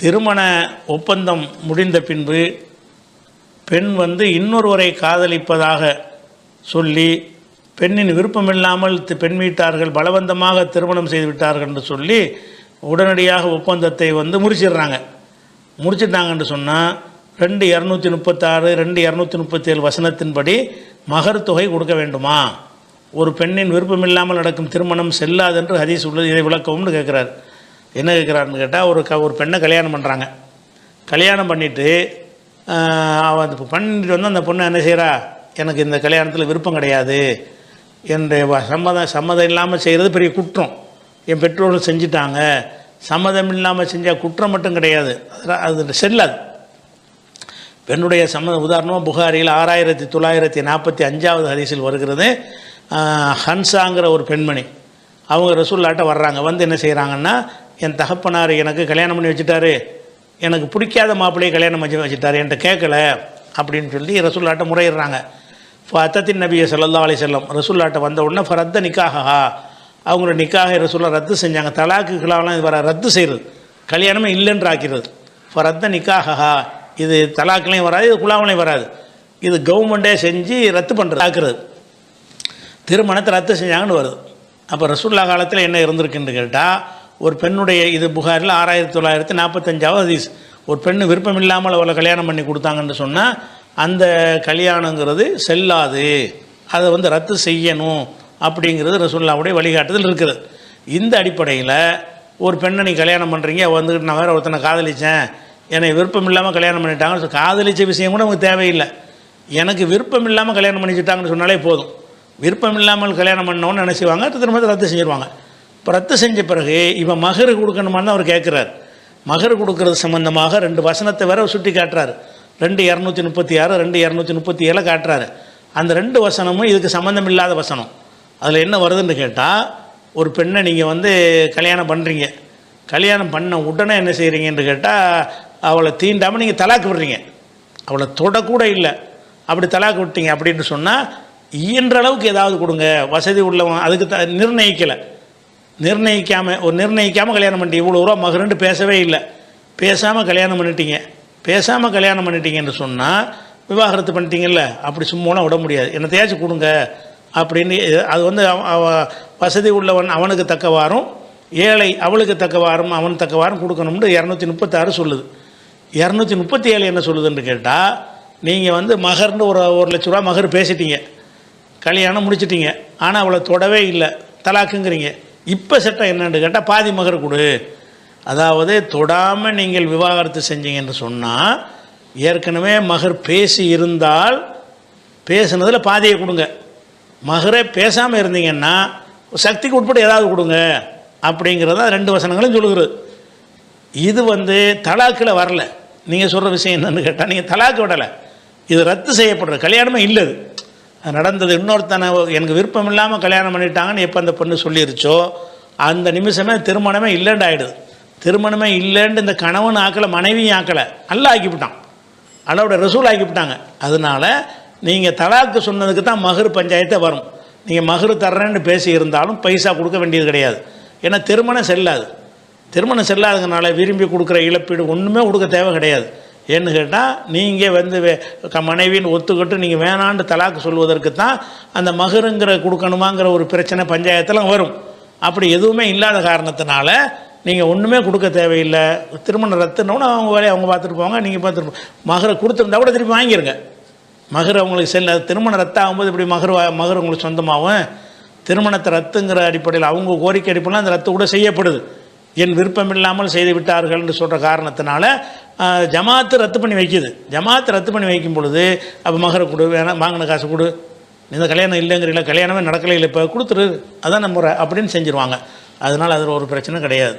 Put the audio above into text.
திருமண ஒப்பந்தம் முடிந்த பின்பு பெண் வந்து இன்னொருவரை காதலிப்பதாக சொல்லி பெண்ணின் விருப்பமில்லாமல் பெண் வீட்டார்கள் பலவந்தமாக திருமணம் செய்து விட்டார்கள் என்று சொல்லி உடனடியாக ஒப்பந்தத்தை வந்து முறிச்சிடுறாங்க. முடிச்சிட்டாங்கன்னு சொன்னால் ரெண்டு இரநூத்தி முப்பத்தாறு ரெண்டு இரநூத்தி முப்பத்தேழு வசனத்தின்படி மகர் தொகை கொடுக்க வேண்டுமா? ஒரு பெண்ணின் விருப்பமில்லாமல் நடக்கும் திருமணம் செல்லாது என்று ஹதீஸ் உள்ளது இதை விளக்கவும்னு கேட்குறாரு. என்ன கேட்குறாருன்னு கேட்டால் ஒரு க ஒரு பெண்ணை கல்யாணம் பண்ணுறாங்க கல்யாணம் பண்ணிவிட்டு அவன் அது பண்ணிட்டு வந்து அந்த பொண்ணு என்ன செய்கிறா எனக்கு இந்த கல்யாணத்தில் விருப்பம் கிடையாது. என்னுடைய சம்மதம் சம்மதம் இல்லாமல் செய்கிறது பெரிய குற்றம். என் பெற்றோர்கள் செஞ்சிட்டாங்க. சம்மதம் இல்லாமல் செஞ்சால் குற்றம் மட்டும் கிடையாது. அதெல்லாம் அது செல்லாது. பெண்ணுடைய சம்மத உதாரணமாக புகாரியில் ஆறாயிரத்தி தொள்ளாயிரத்தி நாற்பத்தி அஞ்சாவது ஹரிசில் வருகிறது. ஹன்சாங்கிற ஒரு பெண்மணி. அவங்க ரசூல்லாட்ட வர்றாங்க. வந்து என்ன செய்கிறாங்கன்னா என் தகப்பனார் எனக்கு கல்யாணம் பண்ணி வச்சுட்டாரு. எனக்கு பிடிக்காத மாப்பிள்ளையை கல்யாணம் பண்ணி வச்சுட்டாரு. என்கிட்ட கேட்கல அப்படின்னு சொல்லி ரசூல்லாட்ட முறையிடுறாங்க. அத்தத்தின் நபியை ஸல்லல்லாஹு அலைஹி செல்லம் ரசூல்லாட்ட வந்த உடனே ஃபரத்த நிக்காகா அவங்களோட நிக்காக ரசூல்லா ரத்து செஞ்சாங்க. தலாக்குகளாலாம் இது வர ரத்து செய்கிறது கல்யாணமே இல்லைன்று ஆக்கிறது ஃபரத்த நிக்காகா இது தலாக்குலையும் வராது இது குலாவிலையும் வராது. இது கவர்மெண்ட்டே செஞ்சு ரத்து பண்ணுறது ஆக்குறது. திருமணத்தை ரத்து செஞ்சாங்கன்னு வருது. அப்போ ரசூல்லா காலத்தில் என்ன இருந்திருக்குன்னு கேட்டால் ஒரு பெண்ணுடைய இது புகாரில் ஆறாயிரத்தி தொள்ளாயிரத்தி நாற்பத்தஞ்சாவது ஹதீஸ். ஒரு பெண்ணு விருப்பம் இல்லாமல் அவளை கல்யாணம் பண்ணி கொடுத்தாங்கன்னு சொன்னால் அந்த கல்யாணங்கிறது செல்லாது. அதை வந்து ரத்து செய்யணும் அப்படிங்கிறது ரசூல்லாவுடைய வழிகாட்டுதல் இருக்குது இந்த அடிப்படையில் ஒரு பெண்ணை நீ கல்யாணம் பண்ணுறீங்க வந்துக்கிட்டு நான் வேறு ஒருத்தனை காதலிச்சேன். என்னை விருப்பம் இல்லாமல் கல்யாணம் பண்ணிட்டாங்கன்னு காதலித்த விஷயம் கூட நமக்கு தேவையில்லை. எனக்கு விருப்பம் இல்லாமல் கல்யாணம் பண்ணிச்சுட்டாங்கன்னு சொன்னாலே போதும். விருப்பம் இல்லாமல் கல்யாணம் பண்ணோன்னு நினச்சிவாங்க திரும்ப ரத்து செஞ்சிருவாங்க. இப்போ ரத்து செஞ்ச பிறகு இவன் மகரு கொடுக்கணுமான்னு அவர் கேட்குறாரு மகரு கொடுக்கறது சம்மந்தமாக ரெண்டு வசனத்தை வேற சுட்டி காட்டுறாரு. ரெண்டு இரநூத்தி முப்பத்தி ஆறு ரெண்டு இரநூத்தி முப்பத்தி ஏழை காட்டுறாரு. அந்த ரெண்டு வசனமும் இதுக்கு சம்மந்தம் இல்லாத வசனம். அதில் என்ன வருதுன்னு கேட்டால் ஒரு பெண்ணை நீங்கள் வந்து கல்யாணம் பண்ணுறீங்க கல்யாணம் பண்ண உடனே என்ன செய்கிறீங்கன்னு கேட்டால் அவளை தீண்டாமல் நீங்கள் தலாக்கு விடுறீங்க. அவளை தொடக்கூட இல்லை. அப்படி தலாக்கு விட்டீங்க அப்படின்னு சொன்னால் இயன்ற அளவுக்கு ஏதாவது கொடுங்க. வசதி உள்ளவன் அதுக்கு த நிர்ணயிக்கலை. நிர்ணயிக்காமல் ஒரு நிர்ணயிக்காமல் கல்யாணம் பண்ணிட்டீங்க. இவ்வளோ ரூபா மகருன்ட்டு பேசவே இல்லை. பேசாமல் கல்யாணம் பண்ணிட்டீங்க. பேசாமல் கல்யாணம் பண்ணிட்டீங்கன்னு சொன்னால் விவாகரத்து பண்ணிட்டீங்கல்ல? அப்படி சும்மாலாம் விட முடியாது. என்னத்தையாச்சும் கொடுங்க. அப்படின்னு அது வந்து வசதி உள்ளவன் அவனுக்கு தக்கவாறும் ஏழை அவளுக்கு தக்கவாறும் அவன் தக்கவாறும் கொடுக்கணும்னு இரநூத்தி முப்பத்தாறு சொல்லுது. இரநூத்தி முப்பத்தி ஏழு என்ன சொல்லுதுன்னு கேட்டால் நீங்கள் வந்து மகர்னு ஒரு ஒரு லட்ச ரூபா மகர் பேசிட்டீங்க. கல்யாணம் முடிச்சிட்டீங்க. ஆனால் அவளை தொடவே இல்லை. தலாக்குங்கிறீங்க. இப்போ சட்டம் என்னன்னு கேட்டால் பாதி மகர் கொடு. அதாவது தொடாமல் நீங்கள் விவாகரத்து செஞ்சீங்கன்னு சொன்னால் ஏற்கனவே மகர் பேசி இருந்தால் பேசுனதில் பாதியை கொடுங்க. மகரே பேசாமல் இருந்தீங்கன்னா சக்திக்கு உட்பட்டு ஏதாவது கொடுங்க. அப்படிங்கிறத ரெண்டு வசனங்களும் சொல்லுகிறது. இது வந்து தலாக்கில் வரல. நீங்கள் சொல்கிற விஷயம் என்னென்னு கேட்டால் நீங்கள் தலாக்கு விடலை. இது ரத்து செய்யப்படுற கல்யாணமே இல்லை அது நடந்தது இன்னொருத்தனை எனக்கு விருப்பம் இல்லாமல் கல்யாணம் பண்ணிட்டாங்கன்னு எப்போ அந்த பொண்ணு சொல்லிருச்சோ அந்த நிமிஷமே திருமணமே இல்லைன்னு திருமணமே இல்லைன்னு இந்த கணவன் ஆக்கலை மனைவியும் ஆக்கலை நல்லா ஆக்கிவிட்டான். அளவோட ரசூல் ஆக்கிவிட்டாங்க. அதனால நீங்கள் தலாக்கு சொன்னதுக்கு தான் மகர் பஞ்சாயத்தை வரும். நீங்கள் மகர் தர்றேன்னு பேசி இருந்தாலும் பைசா கொடுக்க வேண்டியது கிடையாது. ஏன்னா திருமணம் செல்லாது. திருமணம் செல்லாததுனால விரும்பி கொடுக்குற இழப்பீடு ஒன்றுமே கொடுக்க தேவை கிடையாது. ஏன்னு கேட்டால் நீங்கள் வந்து வே- மனைவின்னு ஒத்துக்கிட்டு நீங்கள் வேணான்னு தலாக்கு சொல்வதற்கு தான் அந்த மகருங்கிற கொடுக்கணுமாங்கிற ஒரு பிரச்சனை பஞ்சாயத்தில் வரும். அப்படி எதுவுமே இல்லாத காரணத்தினால நீங்கள் ஒன்றுமே கொடுக்க தேவையில்லை. திருமணம் ரத்துனோன்னு அவங்க வேலையை அவங்க பார்த்துட்டு போவாங்க நீங்கள் பார்த்துட்டு மகரை கொடுத்துருந்தா கூட திருப்பி வாங்கிருங்க. மகர் அவங்களுக்கு செல்ல திருமணம் ரத்தாகும்போது இப்படி மகர் மகர் உங்களுக்கு சொந்தமாகும் திருமணத்தை ரத்துங்கிற அடிப்படையில் அவங்க கோரிக்கை அடிப்படையில் அந்த ரத்து கூட செய்யப்படுது. என் விருப்பம் இல்லாமல் செய்து என்று சொல்கிற காரணத்தினால ஜமாத்து ரத்து பண்ணி வைக்கிது. ஜமாத்து ரத்து பண்ணி வைக்கும் பொழுது அப்போ மகரை கொடு வேணாம் வாங்கின காசு கொடு. இந்த கல்யாணம் இல்லைங்கிறீங்களா கல்யாணமே நடக்கலை இல்லை இப்போ கொடுத்துரு. அதான் நம்ம முறை அப்படின்னு செஞ்சுருவாங்க. அதனால் அதில் ஒரு பிரச்சனை கிடையாது.